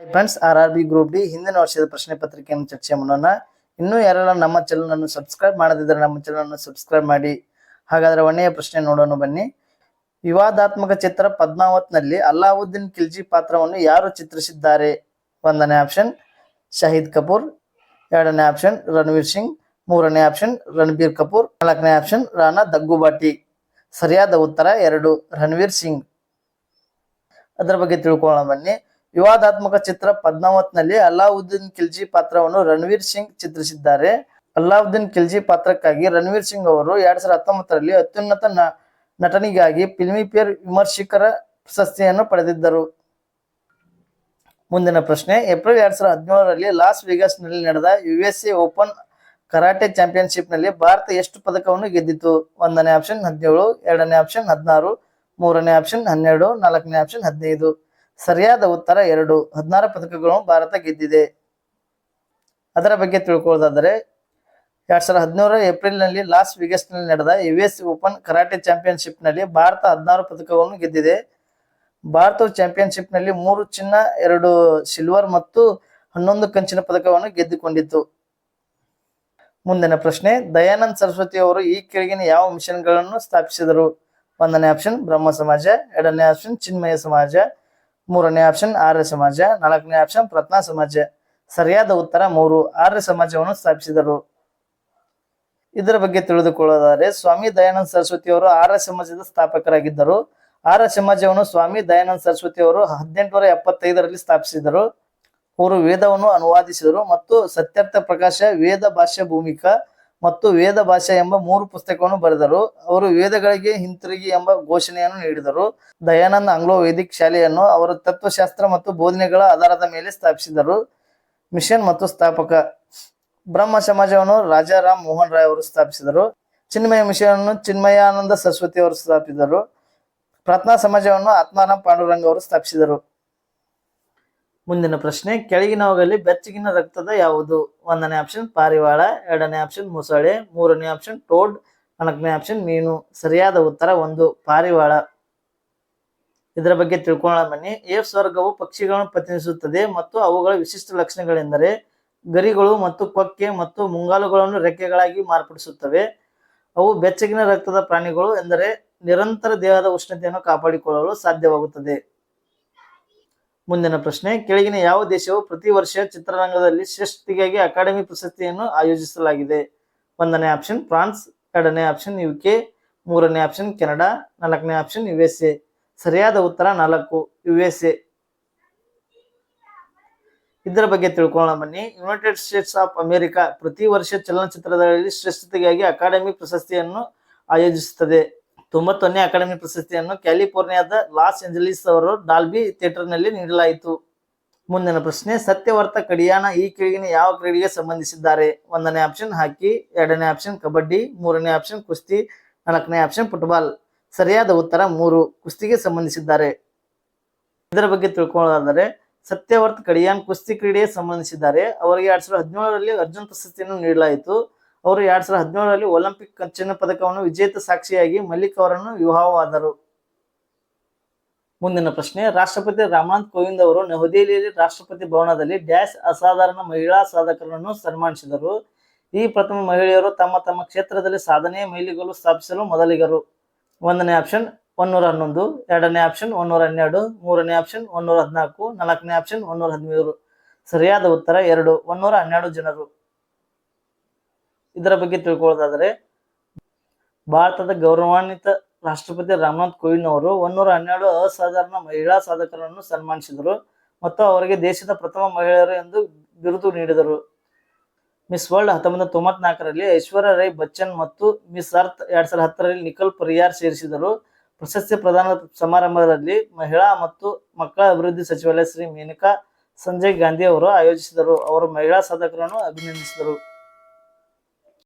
Friends R R B group D ಹಿಂದಿನ ವರ್ಷದ ಪ್ರಶ್ನೆ ಪತ್ರಿಕೆಯನ್ನು ಚರ್ಚೆ ಮಾಡೋಣ. ಇನ್ನೂ ಯಾರೆಲ್ಲ ನಮ್ಮ ಚಾನಲ್ ಅನ್ನು ಸಬ್ಸ್ಕ್ರೈಬ್ ಮಾಡದಿದ್ದರೆ ನಮ್ಮ ಚಾನಲ್ ಅನ್ನು ಸಬ್ಸ್ಕ್ರೈಬ್ ಮಾಡಿ. ಹಾಗಾದ್ರೆ ಒಳ್ಳೆಯ ಪ್ರಶ್ನೆ ನೋಡೋಣ ಬನ್ನಿ. ವಿವಾದಾತ್ಮಕ ಚಿತ್ರ ಪದ್ಮಾವತ್ನಲ್ಲಿ ಅಲ್ಲಾವುದ್ದೀನ್ ಖಿಲ್ಜಿ ಪಾತ್ರವನ್ನು ಯಾರು ಚಿತ್ರಿಸಿದ್ದಾರೆ? ಒಂದನೇ ಆಪ್ಷನ್ ಶಹೀದ್ ಕಪೂರ್. ಎರಡನೇ ಆಪ್ಷನ್ ರಣವೀರ್ ಸಿಂಗ್. ಮೂರನೇ ಆಪ್ಷನ್ ರಣಬೀರ್ ಕಪೂರ್. ನಾಲ್ಕನೇ ಆಪ್ಷನ್ ರಾಣಾ ದಗ್ಗುಬಾಟಿ. ಸರಿಯಾದ ಉತ್ತರ ಎರಡು, ರಣವೀರ್ ಸಿಂಗ್. ಅದರ ಬಗ್ಗೆ ತಿಳ್ಕೊಳ್ಳೋಣ ಬನ್ನಿ. ವಿವಾದಾತ್ಮಕ ಚಿತ್ರ ಪದ್ಮಾವತ್ನಲ್ಲಿ ಅಲ್ಲಾವುದ್ದೀನ್ ಖಿಲ್ಜಿ ಪಾತ್ರವನ್ನು ರಣವೀರ್ ಸಿಂಗ್ ಚಿತ್ರಿಸಿದ್ದಾರೆ. ಅಲ್ಲಾವುದ್ದೀನ್ ಖಿಲ್ಜಿ ಪಾತ್ರಕ್ಕಾಗಿ ರಣವೀರ್ ಸಿಂಗ್ ಅವರು ಎರಡ್ ಸಾವಿರದ ಹತ್ತೊಂಬತ್ತರಲ್ಲಿ ಅತ್ಯುನ್ನತ ನಟನಿಗಾಗಿ ಫಿಲ್ಮಿಫೇರ್ ವಿಮರ್ಶಕರ ಪ್ರಶಸ್ತಿಯನ್ನು ಪಡೆದಿದ್ದರು. ಮುಂದಿನ ಪ್ರಶ್ನೆ, ಏಪ್ರಿಲ್ ಎರಡ್ ಸಾವಿರದ ಹದಿನೇಳರಲ್ಲಿ ಲಾಸ್ ವೇಗಾಸ್ನಲ್ಲಿ ನಡೆದ ಯುಎಸ್ಎ ಓಪನ್ ಕರಾಟೆ ಚಾಂಪಿಯನ್ಶಿಪ್ನಲ್ಲಿ ಭಾರತ ಎಷ್ಟು ಪದಕವನ್ನು ಗೆದ್ದಿತು? ಒಂದನೇ ಆಪ್ಷನ್ ಹದಿನೇಳು, ಎರಡನೇ ಆಪ್ಷನ್ ಹದಿನಾರು, ಮೂರನೇ ಆಪ್ಷನ್ ಹನ್ನೆರಡು, ನಾಲ್ಕನೇ ಆಪ್ಷನ್ ಹದಿನೈದು. ಸರಿಯಾದ ಉತ್ತರ ಎರಡು. ಹದಿನಾರು ಪದಕಗಳನ್ನು ಭಾರತ ಗೆದ್ದಿದೆ. ಅದರ ಬಗ್ಗೆ ತಿಳ್ಕೊಳ್ಳೋದಾದರೆ, ಎರಡ್ ಸಾವಿರದ ಹದಿನೇಳು ಏಪ್ರಿಲ್ನಲ್ಲಿ ಲಾಸ್ ವೇಗಸ್ನಲ್ಲಿ ನಡೆದ ಯು ಎಸ್ ಓಪನ್ ಕರಾಟೆ ಚಾಂಪಿಯನ್ಶಿಪ್ನಲ್ಲಿ ಭಾರತ ಹದಿನಾರು ಪದಕವನ್ನು ಗೆದ್ದಿದೆ. ಭಾರತವು ಚಾಂಪಿಯನ್ಶಿಪ್ನಲ್ಲಿ ಮೂರು ಚಿನ್ನ, ಎರಡು ಸಿಲ್ವರ್ ಮತ್ತು ಹನ್ನೊಂದು ಕಂಚಿನ ಪದಕವನ್ನು ಗೆದ್ದುಕೊಂಡಿತ್ತು. ಮುಂದಿನ ಪ್ರಶ್ನೆ, ದಯಾನಂದ್ ಸರಸ್ವತಿ ಅವರು ಈ ಕೆಳಗಿನ ಯಾವ ಮಿಷನ್ಗಳನ್ನು ಸ್ಥಾಪಿಸಿದರು? ಒಂದನೇ ಆಪ್ಷನ್ ಬ್ರಹ್ಮ ಸಮಾಜ, ಎರಡನೇ ಆಪ್ಷನ್ ಚಿನ್ಮಯ ಸಮಾಜ ಮೂರನೇ ಆಪ್ಷನ್ ಆರ್ಯ ಸಮಾಜ, ನಾಲ್ಕನೇ ಆಪ್ಷನ್ ಪ್ರತ್ನಾ ಸಮಾಜ. ಸರಿಯಾದ ಉತ್ತರ ಮೂರು. ಆರ್ಯ ಸಮಾಜವನ್ನು ಸ್ಥಾಪಿಸಿದರು. ಇದರ ಬಗ್ಗೆ ತಿಳಿದುಕೊಳ್ಳೋದಾದರೆ, ಸ್ವಾಮಿ ದಯಾನಂದ ಸರಸ್ವತಿ ಅವರು ಆರ್ಯ ಸಮಾಜದ ಸ್ಥಾಪಕರಾಗಿದ್ದರು. ಆರ್ಯ ಸಮಾಜವನ್ನು ಸ್ವಾಮಿ ದಯಾನಂದ ಸರಸ್ವತಿ ಅವರು ಹದಿನೆಂಟುನೂರ ಎಪ್ಪತ್ತೈದರಲ್ಲಿ ಸ್ಥಾಪಿಸಿದರು. ಅವರು ವೇದವನ್ನು ಅನುವಾದಿಸಿದರು ಮತ್ತು ಸತ್ಯಾರ್ಥ ಪ್ರಕಾಶ ವೇದ ಭಾಷ್ಯ ಭೂಮಿಕಾ ಮತ್ತು ವೇದ ಭಾಷೆ ಎಂಬ ಮೂರು ಪುಸ್ತಕವನ್ನು ಬರೆದರು. ಅವರು ವೇದಗಳಿಗೆ ಹಿಂತಿರುಗಿ ಎಂಬ ಘೋಷಣೆಯನ್ನು ನೀಡಿದರು. ದಯಾನಂದ ಆಂಗ್ಲೋ ವೈದಿಕ್ ಶಾಲೆಯನ್ನು ಅವರು ತತ್ವಶಾಸ್ತ್ರ ಮತ್ತು ಬೋಧನೆಗಳ ಆಧಾರದ ಮೇಲೆ ಸ್ಥಾಪಿಸಿದರು. ಮಿಷನ್ ಮತ್ತು ಸ್ಥಾಪಕ ಬ್ರಹ್ಮ ಸಮಾಜವನ್ನು ರಾಜಾರಾಮ್ ಮೋಹನ್ ರಾಯ್ ಅವರು ಸ್ಥಾಪಿಸಿದರು. ಚಿನ್ಮಯ ಮಿಷನ್ ಅನ್ನು ಚಿನ್ಮಯಾನಂದ ಸರಸ್ವತಿ ಅವರು ಸ್ಥಾಪಿಸಿದರು. ಪ್ರಾರ್ಥನಾ ಸಮಾಜವನ್ನು ಆತ್ಮಾರಾಮ್ ಪಾಂಡುರಂಗ ಅವರು ಸ್ಥಾಪಿಸಿದರು. ಮುಂದಿನ ಪ್ರಶ್ನೆ, ಕೆಳಗಿನ ಹೋಗಲಿ ಬೆಚ್ಚಗಿನ ರಕ್ತದ ಯಾವುದು? ಒಂದನೇ ಆಪ್ಷನ್ ಪಾರಿವಾಳ, ಎರಡನೇ ಆಪ್ಷನ್ ಮೊಸಳೆ, ಮೂರನೇ ಆಪ್ಷನ್ ಟೋಡ್, ನಾಲ್ಕನೇ ಆಪ್ಷನ್ ಮೀನು. ಸರಿಯಾದ ಉತ್ತರ ಒಂದು, ಪಾರಿವಾಳ. ಇದರ ಬಗ್ಗೆ ತಿಳ್ಕೊಳ್ಳೋಣ ಬನ್ನಿ. ಏಫ್ ವರ್ಗವು ಪಕ್ಷಿಗಳನ್ನು ಪ್ರತಿನಿಧಿಸುತ್ತದೆ ಮತ್ತು ಅವುಗಳ ವಿಶಿಷ್ಟ ಲಕ್ಷಣಗಳೆಂದರೆ ಗರಿಗಳು ಮತ್ತು ಕೊಕ್ಕೆ ಮತ್ತು ಮುಂಗಾಲುಗಳನ್ನು ರೆಕ್ಕೆಗಳಾಗಿ ಮಾರ್ಪಡಿಸುತ್ತವೆ. ಅವು ಬೆಚ್ಚಗಿನ ರಕ್ತದ ಪ್ರಾಣಿಗಳು ಎಂದರೆ ನಿರಂತರ ದೇಹದ ಉಷ್ಣತೆಯನ್ನು ಕಾಪಾಡಿಕೊಳ್ಳಲು ಸಾಧ್ಯವಾಗುತ್ತದೆ. ಮುಂದಿನ ಪ್ರಶ್ನೆ, ಕೆಳಗಿನ ಯಾವ ದೇಶವು ಪ್ರತಿ ವರ್ಷ ಚಿತ್ರರಂಗದಲ್ಲಿ ಶ್ರೇಷ್ಠಿಗಾಗಿ ಅಕಾಡೆಮಿ ಪ್ರಶಸ್ತಿಯನ್ನು ಆಯೋಜಿಸಲಾಗಿದೆ? ಒಂದನೇ ಆಪ್ಷನ್, ಫ್ರಾನ್ಸ್. ಎರಡನೇ ಆಪ್ಷನ್ ಯು ಕೆ ಮೂರನೇ ಆಪ್ಷನ್, ಕೆನಡಾ. ನಾಲ್ಕನೇ ಆಪ್ಷನ್ ಯು ಎಸ್ ಎ ಸರಿಯಾದ ಉತ್ತರ, ನಾಲ್ಕು. ಯು ಎಸ್ ಎ ಇದರ ಬಗ್ಗೆ ತಿಳ್ಕೊಳ್ಳೋಣ ಬನ್ನಿ. ಯುನೈಟೆಡ್ ಸ್ಟೇಟ್ಸ್ ಆಫ್ ಅಮೆರಿಕಾ ಪ್ರತಿ ವರ್ಷ ಚಲನಚಿತ್ರದಲ್ಲಿ ಶ್ರೇಷ್ಠತೆಗಾಗಿ ಅಕಾಡೆಮಿ ಪ್ರಶಸ್ತಿಯನ್ನು ಆಯೋಜಿಸುತ್ತದೆ. ತೊಂಬತ್ತೊಂದನೇ ಅಕಾಡೆಮಿ ಪ್ರಶಸ್ತಿಯನ್ನು ಕ್ಯಾಲಿಫೋರ್ನಿಯಾದ ಲಾಸ್ ಏಂಜಲೀಸ್ ಅವರು ಡಾಲ್ಬಿ ಥಿಯೇಟರ್ನಲ್ಲಿ ನೀಡಲಾಯಿತು. ಮುಂದಿನ ಪ್ರಶ್ನೆ ಸತ್ಯವರ್ತ ಕಡಿಯಾಣ ಈ ಕೆಳಗಿನ ಯಾವ ಕ್ರೀಡೆಗೆ ಸಂಬಂಧಿಸಿದ್ದಾರೆ? ಒಂದನೇ ಆಪ್ಷನ್ ಹಾಕಿ, ಎರಡನೇ ಆಪ್ಷನ್ ಕಬಡ್ಡಿ, ಮೂರನೇ ಆಪ್ಷನ್ ಕುಸ್ತಿ, ನಾಲ್ಕನೇ ಆಪ್ಷನ್ ಫುಟ್ಬಾಲ್. ಸರಿಯಾದ ಉತ್ತರ ಮೂರು ಕುಸ್ತಿಗೆ ಸಂಬಂಧಿಸಿದ್ದಾರೆ. ಇದರ ಬಗ್ಗೆ ತಿಳ್ಕೊಳ್ಳೋದಾದರೆ ಸತ್ಯವರ್ತ್ ಕಡಿಯಾನ್ ಕುಸ್ತಿ ಕ್ರೀಡೆಗೆ ಸಂಬಂಧಿಸಿದ್ದಾರೆ. ಅವರಿಗೆ ಎರಡ್ ಸಾವಿರದ ಹದಿನೇಳರಲ್ಲಿ ಅರ್ಜುನ್ ಪ್ರಶಸ್ತಿಯನ್ನು ನೀಡಲಾಯಿತು. ಅವರು ಎರಡ್ ಸಾವಿರದ ಹದಿನೇಳರಲ್ಲಿ ಒಲಿಂಪಿಕ್ ಚಿನ್ನ ಪದಕವನ್ನು ವಿಜೇತ ಸಾಕ್ಷಿಯಾಗಿ ಮಲ್ಲಿಕ್ ಅವರನ್ನು ವಿವಾಹವಾದರು. ಮುಂದಿನ ಪ್ರಶ್ನೆ, ರಾಷ್ಟ್ರಪತಿ ರಾಮನಾಥ್ ಕೋವಿಂದ್ ಅವರು ನವದೆಹಲಿಯಲ್ಲಿ ರಾಷ್ಟ್ರಪತಿ ಭವನದಲ್ಲಿ ಡ್ಯಾಶ್ ಅಸಾಧಾರಣ ಮಹಿಳಾ ಸಾಧಕರನ್ನು ಸನ್ಮಾನಿಸಿದರು. ಈ ಪ್ರಥಮ ಮಹಿಳೆಯರು ತಮ್ಮ ತಮ್ಮ ಕ್ಷೇತ್ರದಲ್ಲಿ ಸಾಧನೆಯ ಮೈಲಿಗಲ್ಲು ಸ್ಥಾಪಿಸಲು ಮೊದಲಿಗರು. ಒಂದನೇ ಆಪ್ಷನ್ ಒನ್ನೂರ ಹನ್ನೊಂದು, ಎರಡನೇ ಆಪ್ಷನ್ ಒನ್ನೂರ ಹನ್ನೆರಡು, ಮೂರನೇ ಆಪ್ಷನ್ ಒನ್ನೂರ ಹದಿನಾಲ್ಕು, ನಾಲ್ಕನೇ ಆಪ್ಷನ್ ಒನ್ನೂರ ಹದಿಮೂರು. ಸರಿಯಾದ ಉತ್ತರ, ಎರಡು ಒನ್ನೂರ ಹನ್ನೆರಡು ಜನರು. ಇದರ ಬಗ್ಗೆ ತಿಳ್ಕೊಳ್ಳೋದಾದರೆ, ಭಾರತದ ಗೌರವಾನ್ವಿತ ರಾಷ್ಟ್ರಪತಿ ರಾಮನಾಥ್ ಕೋವಿಂದ್ ಅವರು ಒಂದೂರ ಹನ್ನೆರಡು ಅಸಾಧಾರಣ ಮಹಿಳಾ ಸಾಧಕರನ್ನು ಸನ್ಮಾನಿಸಿದರು ಮತ್ತು ಅವರಿಗೆ ದೇಶದ ಪ್ರಥಮ ಮಹಿಳೆಯರು ಎಂದು ಬಿರುದು ನೀಡಿದರು. ಮಿಸ್ ವರ್ಲ್ಡ್ ಹತ್ತೊಂಬತ್ತು ತೊಂಬತ್ನಾಲ್ಕರಲ್ಲಿ ಐಶ್ವರ್ಯ ರೈ ಬಚ್ಚನ್ ಮತ್ತು ಮಿಸ್ ಅರ್ತ್ ಎರಡ್ ಸಾವಿರದ ಹತ್ತರಲ್ಲಿ ನಿಖಲ್ ಪರಿಯಾರ್ ಸೇರಿಸಿದರು. ಪ್ರಶಸ್ತಿ ಪ್ರದಾನ ಸಮಾರಂಭದಲ್ಲಿ ಮಹಿಳಾ ಮತ್ತು ಮಕ್ಕಳ ಅಭಿವೃದ್ಧಿ ಸಚಿವಾಲಯ ಶ್ರೀ ಮೇನಕಾ ಸಂಜಯ್ ಗಾಂಧಿ ಅವರು ಆಯೋಜಿಸಿದರು. ಅವರು ಮಹಿಳಾ ಸಾಧಕರನ್ನು ಅಭಿನಂದಿಸಿದರು.